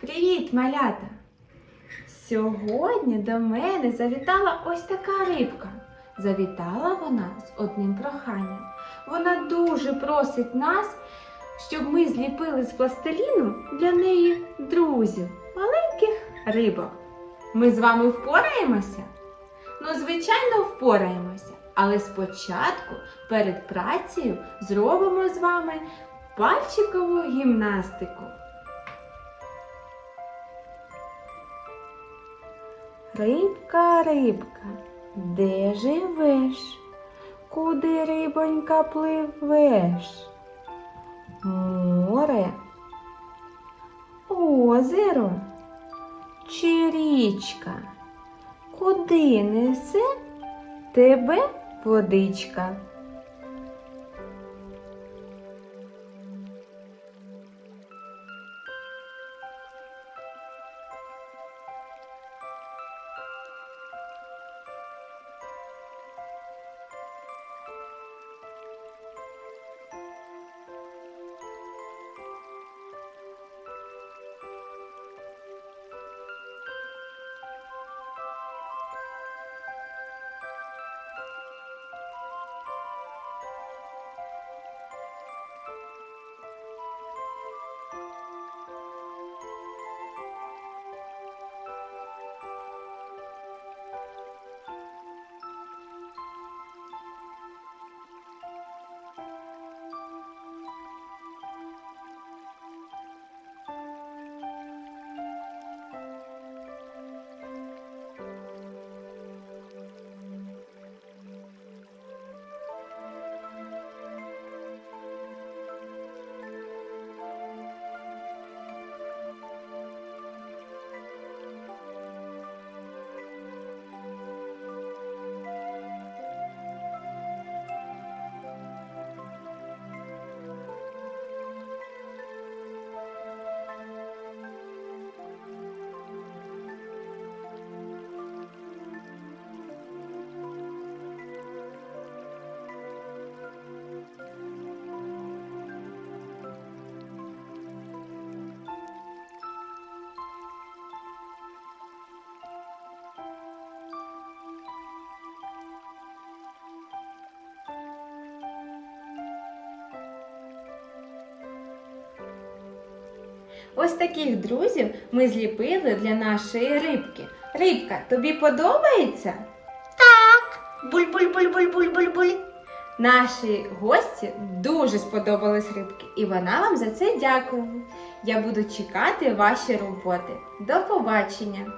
Привіт, малята! Сьогодні до мене завітала ось така рибка. Завітала вона з одним проханням. Вона дуже просить нас, щоб ми зліпили з пластиліну для неї друзів, маленьких рибок. Ми з вами впораємося? Ну, звичайно, впораємося. Але спочатку перед працею зробимо з вами пальчикову гімнастику. Рибка, рибка, де живеш? Куди рибонька пливеш? Море, озеро чи річка? Куди несе тебе водичка? Ось таких друзів ми зліпили для нашої рибки. Рибка, тобі подобається? Так. Буль-буль-буль-буль-буль-буль-буль. Нашій гості дуже сподобались рибки, і вона вам за це дякує. Я буду чекати ваші роботи. До побачення!